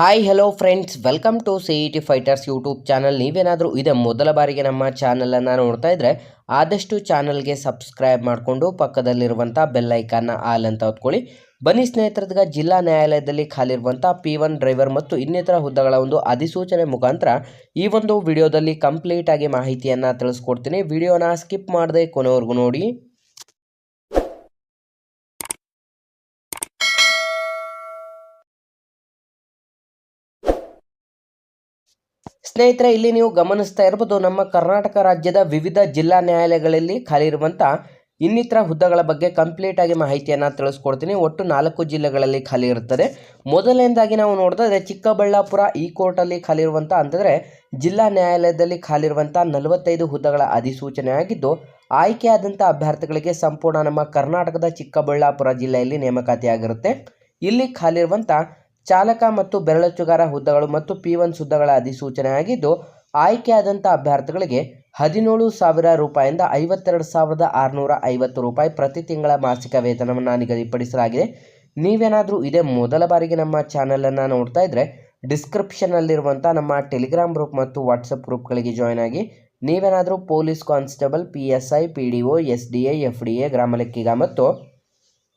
Hi hello friends welcome to C E T fighters YouTube channel ನೀವೇನಾದರೂ ಇದೆ ಮೊದಲ ಬಾರಿಗೆ ನಮ್ಮ ಚಾನಲನ್ನು ನೋಡ್ತಾ ಇದ್ದರೆ ಆದಷ್ಟು ಚಾನಲ್ಗೆ ಸಬ್ಸ್ಕ್ರೈಬ್ ಮಾಡಿಕೊಂಡು ಪಕ್ಕದಲ್ಲಿರುವಂಥ ಬೆಲ್ಲೈಕನ್ನ ಆಲ್ ಅಂತ ಹೊತ್ಕೊಳ್ಳಿ. ಬನ್ನಿ ಸ್ನೇಹಿತರದ ಜಿಲ್ಲಾ ನ್ಯಾಯಾಲಯದಲ್ಲಿ ಖಾಲಿರುವಂಥ ಪಿ ಒನ್ ಡ್ರೈವರ್ ಮತ್ತು ಇನ್ನಿತರ ಹುದ್ದೆಗಳ ಒಂದು ಅಧಿಸೂಚನೆ ಮುಖಾಂತರ ಈ ಒಂದು ವಿಡಿಯೋದಲ್ಲಿ ಕಂಪ್ಲೀಟಾಗಿ ಮಾಹಿತಿಯನ್ನು ತಿಳಿಸ್ಕೊಡ್ತೀನಿ. ವಿಡಿಯೋನ ಸ್ಕಿಪ್ ಮಾಡದೆ ಕೊನೆವರೆಗೂ ನೋಡಿ. ಸ್ನೇಹಿತರೆ, ಇಲ್ಲಿ ನೀವು ಗಮನಿಸ್ತಾ ಇರ್ಬೋದು, ನಮ್ಮ ಕರ್ನಾಟಕ ರಾಜ್ಯದ ವಿವಿಧ ಜಿಲ್ಲಾ ನ್ಯಾಯಾಲಯಗಳಲ್ಲಿ ಖಾಲಿ ಇರುವಂಥ ಇನ್ನಿತರ ಹುದ್ದೆಗಳ ಬಗ್ಗೆ ಕಂಪ್ಲೀಟ್ ಆಗಿ ಮಾಹಿತಿಯನ್ನು ತಿಳಿಸ್ಕೊಡ್ತೀನಿ. ಒಟ್ಟು ನಾಲ್ಕು ಜಿಲ್ಲೆಗಳಲ್ಲಿ ಖಾಲಿ ಇರುತ್ತದೆ. ಮೊದಲನೇದಾಗಿ ನಾವು ನೋಡಿದ್ರೆ ಚಿಕ್ಕಬಳ್ಳಾಪುರ ಈ ಕೋರ್ಟಲ್ಲಿ ಖಾಲಿ ಇರುವಂಥ ಅಂತಂದರೆ, ಜಿಲ್ಲಾ ನ್ಯಾಯಾಲಯದಲ್ಲಿ ಖಾಲಿ ಇರುವಂಥ ನಲವತ್ತೈದು ಹುದ್ದೆಗಳ ಅಧಿಸೂಚನೆಯಾಗಿದ್ದು ಆಯ್ಕೆಯಾದಂಥ ಅಭ್ಯರ್ಥಿಗಳಿಗೆ ಸಂಪೂರ್ಣ ನಮ್ಮ ಕರ್ನಾಟಕದ ಚಿಕ್ಕಬಳ್ಳಾಪುರ ಜಿಲ್ಲೆಯಲ್ಲಿ ನೇಮಕಾತಿಯಾಗಿರುತ್ತೆ. ಇಲ್ಲಿ ಖಾಲಿ ಇರುವಂಥ ಚಾಲಕ ಮತ್ತು ಬೆರಳಚ್ಚುಗಾರ ಹುದ್ದೆಗಳು ಮತ್ತು ಪಿ ಒನ್ ಹುದ್ದೆಗಳ ಅಧಿಸೂಚನೆ ಆಗಿದ್ದು ಆಯ್ಕೆಯಾದಂಥ ಅಭ್ಯರ್ಥಿಗಳಿಗೆ ಹದಿನೇಳು ಸಾವಿರ ರೂಪಾಯಿಂದ ಐವತ್ತೆರಡು ಸಾವಿರದ ಆರುನೂರ ಐವತ್ತು ರೂಪಾಯಿ ಪ್ರತಿ ತಿಂಗಳ ಮಾಸಿಕ ವೇತನವನ್ನು ನಿಗದಿಪಡಿಸಲಾಗಿದೆ. ನೀವೇನಾದರೂ ಇದೇ ಮೊದಲ ಬಾರಿಗೆ ನಮ್ಮ ಚಾನಲನ್ನು ನೋಡ್ತಾ ಇದ್ದರೆ ಡಿಸ್ಕ್ರಿಪ್ಷನಲ್ಲಿರುವಂಥ ನಮ್ಮ ಟೆಲಿಗ್ರಾಮ್ ಗ್ರೂಪ್ ಮತ್ತು ವಾಟ್ಸಪ್ ಗ್ರೂಪ್ಗಳಿಗೆ ಜಾಯ್ನ್ ಆಗಿ, ನೀವೇನಾದರೂ police constable, P S I, P D O, S D A F D A, ಗ್ರಾಮ ಲೆಕ್ಕಿಗ ಮತ್ತು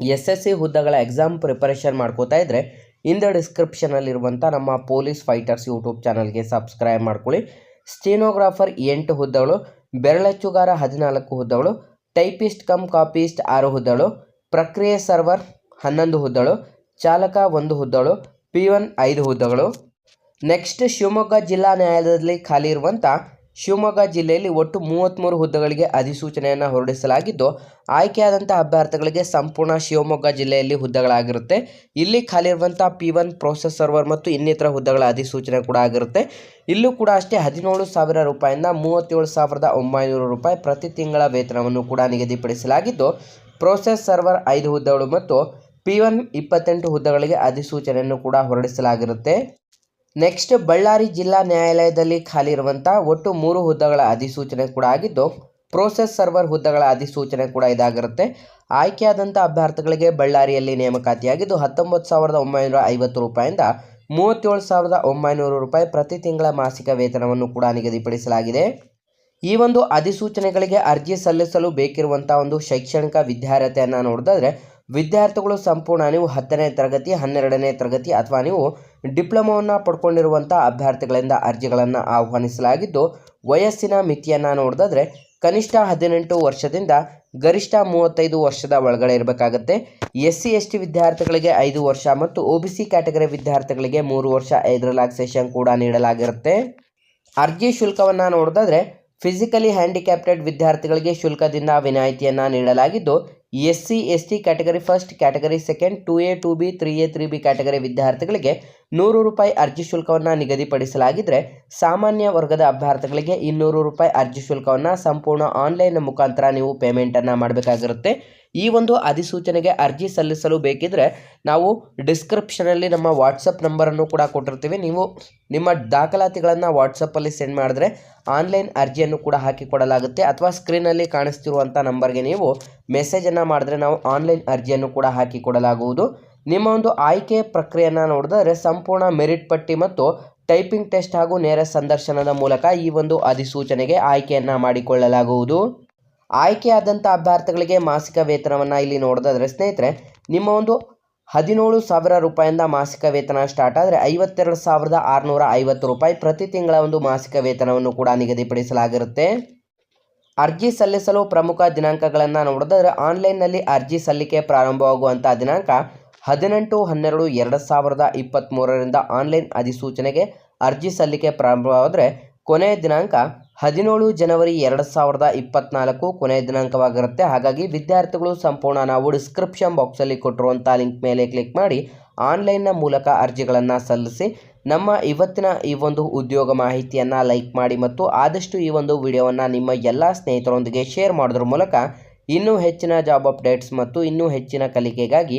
ಎಸ್ ಎಸ್ ಸಿ ಹುದ್ದೆಗಳ ಎಕ್ಸಾಮ್ ಪ್ರಿಪರೇಷನ್ ಮಾಡ್ಕೋತಾ ಇದ್ದರೆ ಇಂದ ಡಿಸ್ಕ್ರಿಪ್ಷನಲ್ಲಿರುವಂಥ ನಮ್ಮ ಪೊಲೀಸ್ ಫೈಟರ್ಸ್ ಯೂಟ್ಯೂಬ್ ಚಾನಲ್ಗೆ ಸಬ್ಸ್ಕ್ರೈಬ್ ಮಾಡ್ಕೊಳ್ಳಿ. ಸ್ಟೀನೋಗ್ರಾಫರ್ ಎಂಟು ಹುದ್ದೆಗಳು ಬೆರಳಚ್ಚುಗಾರ ಹದಿನಾಲ್ಕು ಹುದ್ದೆಗಳು ಟೈಪಿಸ್ಟ್ ಕಮ್ ಕಾಪಿಸ್ಟ್ ಆರು ಹುದ್ದೆಗಳು ಪ್ರಕ್ರಿಯೆ ಸರ್ವರ್ ಹನ್ನೊಂದು ಹುದ್ದೆಗಳು ಚಾಲಕ ಒಂದು ಹುದ್ದೆಗಳು ಪಿ ಒನ್ ಐದು ಹುದ್ದೆಗಳು ನೆಕ್ಸ್ಟ್ ಶಿವಮೊಗ್ಗ ಜಿಲ್ಲಾ ನ್ಯಾಯಾಲಯದಲ್ಲಿ ಖಾಲಿ ಇರುವಂಥ ಶಿವಮೊಗ್ಗ ಜಿಲ್ಲೆಯಲ್ಲಿ ಒಟ್ಟು ಮೂವತ್ತ್ಮೂರು ಹುದ್ದೆಗಳಿಗೆ ಅಧಿಸೂಚನೆಯನ್ನು ಹೊರಡಿಸಲಾಗಿದ್ದು ಆಯ್ಕೆಯಾದಂಥ ಅಭ್ಯರ್ಥಿಗಳಿಗೆ ಸಂಪೂರ್ಣ ಶಿವಮೊಗ್ಗ ಜಿಲ್ಲೆಯಲ್ಲಿ ಹುದ್ದೆಗಳಾಗಿರುತ್ತೆ. ಇಲ್ಲಿ ಖಾಲಿ ಇರುವಂಥ ಪಿ ಒನ್ ಪ್ರೋಸೆಸ್ ಸರ್ವರ್ ಮತ್ತು ಇನ್ನಿತರ ಹುದ್ದೆಗಳ ಅಧಿಸೂಚನೆ ಕೂಡ ಆಗಿರುತ್ತೆ. ಇಲ್ಲೂ ಕೂಡ ಅಷ್ಟೇ ಹದಿನೇಳು ಸಾವಿರ ರೂಪಾಯಿಂದ ಮೂವತ್ತೇಳು ಸಾವಿರದ ಒಂಬೈನೂರು ರೂಪಾಯಿ ಪ್ರತಿ ತಿಂಗಳ ವೇತನವನ್ನು ಕೂಡ ನಿಗದಿಪಡಿಸಲಾಗಿದ್ದು ಪ್ರೋಸೆಸ್ ಸರ್ವರ್ ಐದು ಹುದ್ದೆಗಳು ಮತ್ತು ಪಿ ಒನ್ ಇಪ್ಪತ್ತೆಂಟು ಹುದ್ದೆಗಳಿಗೆ ಅಧಿಸೂಚನೆಯನ್ನು ಕೂಡ ಹೊರಡಿಸಲಾಗಿರುತ್ತೆ. ನೆಕ್ಸ್ಟ್ ಬಳ್ಳಾರಿ ಜಿಲ್ಲಾ ನ್ಯಾಯಾಲಯದಲ್ಲಿ ಖಾಲಿ ಇರುವಂಥ ಒಟ್ಟು ಮೂರು ಹುದ್ದೆಗಳ ಅಧಿಸೂಚನೆ ಕೂಡ ಆಗಿದ್ದು, ಪ್ರೋಸೆಸ್ ಸರ್ವರ್ ಹುದ್ದೆಗಳ ಅಧಿಸೂಚನೆ ಕೂಡ ಇದಾಗಿರುತ್ತೆ. ಆಯ್ಕೆಯಾದಂಥ ಅಭ್ಯರ್ಥಿಗಳಿಗೆ ಬಳ್ಳಾರಿಯಲ್ಲಿ ನೇಮಕಾತಿಯಾಗಿದ್ದು, ಹತ್ತೊಂಬತ್ತು ಸಾವಿರದ ಒಂಬೈನೂರ ಐವತ್ತು ರೂಪಾಯಿಂದ ಮೂವತ್ತೇಳು ಸಾವಿರದ ಒಂಬೈನೂರು ರೂಪಾಯಿ ಪ್ರತಿ ತಿಂಗಳ ಮಾಸಿಕ ವೇತನವನ್ನು ಕೂಡ ನಿಗದಿಪಡಿಸಲಾಗಿದೆ. ಈ ಒಂದು ಅಧಿಸೂಚನೆಗಳಿಗೆ ಅರ್ಜಿ ಸಲ್ಲಿಸಲು ಬೇಕಿರುವಂಥ ಒಂದು ಶೈಕ್ಷಣಿಕ ವಿದ್ಯಾರ್ಹತೆಯನ್ನು ನೋಡಿದ್ರೆ ವಿದ್ಯಾರ್ಥಿಗಳು ಸಂಪೂರ್ಣ ನೀವು ಹತ್ತನೇ ತರಗತಿ, ಹನ್ನೆರಡನೇ ತರಗತಿ ಅಥವಾ ನೀವು ಡಿಪ್ಲೊಮೊವನ್ನು ಪಡ್ಕೊಂಡಿರುವಂಥ ಅಭ್ಯರ್ಥಿಗಳಿಂದ ಅರ್ಜಿಗಳನ್ನು ಆಹ್ವಾನಿಸಲಾಗಿದ್ದು, ವಯಸ್ಸಿನ ಮಿತಿಯನ್ನು ನೋಡಿದ್ರೆ ಕನಿಷ್ಠ ಹದಿನೆಂಟು ವರ್ಷದಿಂದ ಗರಿಷ್ಠ ಮೂವತ್ತೈದು ವರ್ಷದ ಒಳಗಡೆ ಇರಬೇಕಾಗತ್ತೆ. ಎಸ್ ಸಿ ಎಸ್ ಟಿ ವಿದ್ಯಾರ್ಥಿಗಳಿಗೆ ಐದು ವರ್ಷ ಮತ್ತು ಒ ಬಿ ಸಿ ಕ್ಯಾಟಗರಿ ವಿದ್ಯಾರ್ಥಿಗಳಿಗೆ ಮೂರು ವರ್ಷ ಐದು ರಿಲ್ಯಾಕ್ಸೇಷನ್ ಕೂಡ ನೀಡಲಾಗಿರುತ್ತೆ. ಅರ್ಜಿ ಶುಲ್ಕವನ್ನು ನೋಡಿದ್ರೆ ಫಿಸಿಕಲಿ ಹ್ಯಾಂಡಿಕ್ಯಾಪ್ಟೆಡ್ ವಿದ್ಯಾರ್ಥಿಗಳಿಗೆ ಶುಲ್ಕದಿಂದ ವಿನಾಯಿತಿಯನ್ನು ನೀಡಲಾಗಿದ್ದು S C S T category first, category second, two A, two B, three A, three B category ವಿದ್ಯಾರ್ಥಿಗಳಿಗೆ ನೂರು ರೂಪಾಯಿ ಅರ್ಜಿ ಶುಲ್ಕವನ್ನು ನಿಗದಿಪಡಿಸಲಾಗಿದ್ದರೆ ಸಾಮಾನ್ಯ ವರ್ಗದ ಅಭ್ಯರ್ಥಿಗಳಿಗೆ ಇನ್ನೂರು ರೂಪಾಯಿ ಅರ್ಜಿ ಶುಲ್ಕವನ್ನು ಸಂಪೂರ್ಣ ಆನ್ಲೈನ್ ಮುಖಾಂತರ ನೀವು ಪೇಮೆಂಟನ್ನು ಮಾಡಬೇಕಾಗಿರುತ್ತೆ. ಈ ಒಂದು ಅಧಿಸೂಚನೆಗೆ ಅರ್ಜಿ ಸಲ್ಲಿಸಲು ಬೇಕಿದ್ದರೆ ನಾವು ಡಿಸ್ಕ್ರಿಪ್ಷನಲ್ಲಿ ನಮ್ಮ ವಾಟ್ಸಪ್ ನಂಬರನ್ನು ಕೂಡ ಕೊಟ್ಟಿರ್ತೀವಿ. ನೀವು ನಿಮ್ಮ ದಾಖಲಾತಿಗಳನ್ನು ವಾಟ್ಸಪ್ಪಲ್ಲಿ ಸೆಂಡ್ ಮಾಡಿದ್ರೆ ಆನ್ಲೈನ್ ಅರ್ಜಿಯನ್ನು ಕೂಡ ಹಾಕಿಕೊಡಲಾಗುತ್ತೆ. ಅಥವಾ ಸ್ಕ್ರೀನಲ್ಲಿ ಕಾಣಿಸ್ತಿರುವಂಥ ನಂಬರ್ಗೆ ನೀವು ಮೆಸೇಜನ್ನು ಮಾಡಿದ್ರೆ ನಾವು ಆನ್ಲೈನ್ ಅರ್ಜಿಯನ್ನು ಕೂಡ ಹಾಕಿಕೊಡಲಾಗುವುದು. ನಿಮ್ಮ ಒಂದು ಆಯ್ಕೆ ಪ್ರಕ್ರಿಯೆಯನ್ನು ನೋಡಿದರೆ ಸಂಪೂರ್ಣ ಮೆರಿಟ್ ಪಟ್ಟಿ ಮತ್ತು ಟೈಪಿಂಗ್ ಟೆಸ್ಟ್ ಹಾಗೂ ನೇರ ಸಂದರ್ಶನದ ಮೂಲಕ ಈ ಒಂದು ಅಧಿಸೂಚನೆಗೆ ಆಯ್ಕೆಯನ್ನು ಮಾಡಿಕೊಳ್ಳಲಾಗುವುದು. ಆಯ್ಕೆಯಾದಂಥ ಅಭ್ಯರ್ಥಿಗಳಿಗೆ ಮಾಸಿಕ ವೇತನವನ್ನು ಇಲ್ಲಿ ನೋಡೋದಾದರೆ, ಸ್ನೇಹಿತರೆ, ನಿಮ್ಮ ಒಂದು ಹದಿನೇಳು ಸಾವಿರ ರೂಪಾಯಿಂದ ಮಾಸಿಕ ವೇತನ ಸ್ಟಾರ್ಟ್ ಆದರೆ ಐವತ್ತೆರಡು ಸಾವಿರದ ಆರುನೂರ ಐವತ್ತು ರೂಪಾಯಿ ಪ್ರತಿ ತಿಂಗಳ ಒಂದು ಮಾಸಿಕ ವೇತನವನ್ನು ಕೂಡ ನಿಗದಿಪಡಿಸಲಾಗಿರುತ್ತೆ. ಅರ್ಜಿ ಸಲ್ಲಿಸಲು ಪ್ರಮುಖ ದಿನಾಂಕಗಳನ್ನು ನೋಡೋದಾದರೆ ಆನ್ಲೈನ್ನಲ್ಲಿ ಅರ್ಜಿ ಸಲ್ಲಿಕೆ ಪ್ರಾರಂಭವಾಗುವಂಥ ದಿನಾಂಕ ಹದಿನೆಂಟು, ಹನ್ನೆರಡು, ಎರಡು ಸಾವಿರದ ಇಪ್ಪತ್ತ್ಮೂರರಿಂದ ಆನ್ಲೈನ್ ಅಧಿಸೂಚನೆಗೆ ಅರ್ಜಿ ಸಲ್ಲಿಕೆ ಪ್ರಾರಂಭವಾದರೆ ಕೊನೆಯ ದಿನಾಂಕ ಹದಿನೇಳು ಜನವರಿ ಎರಡು ಸಾವಿರದ ಇಪ್ಪತ್ತ್ನಾಲ್ಕು ಕೊನೆಯ ದಿನಾಂಕವಾಗಿರುತ್ತೆ. ಹಾಗಾಗಿ ವಿದ್ಯಾರ್ಥಿಗಳು ಸಂಪೂರ್ಣ ನಾವು ಡಿಸ್ಕ್ರಿಪ್ಷನ್ ಬಾಕ್ಸಲ್ಲಿ ಕೊಟ್ಟಿರುವಂಥ ಲಿಂಕ್ ಮೇಲೆ ಕ್ಲಿಕ್ ಮಾಡಿ ಆನ್ಲೈನ್ನ ಮೂಲಕ ಅರ್ಜಿಗಳನ್ನು ಸಲ್ಲಿಸಿ ನಮ್ಮ ಇವತ್ತಿನ ಈ ಒಂದು ಉದ್ಯೋಗ ಮಾಹಿತಿಯನ್ನು ಲೈಕ್ ಮಾಡಿ ಮತ್ತು ಆದಷ್ಟು ಈ ಒಂದು ವಿಡಿಯೋವನ್ನು ನಿಮ್ಮ ಎಲ್ಲ ಸ್ನೇಹಿತರೊಂದಿಗೆ ಶೇರ್ ಮಾಡೋದ್ರ ಮೂಲಕ ಇನ್ನೂ ಹೆಚ್ಚಿನ ಜಾಬ್ ಅಪ್ಡೇಟ್ಸ್ ಮತ್ತು ಇನ್ನೂ ಹೆಚ್ಚಿನ ಕಲಿಕೆಗಾಗಿ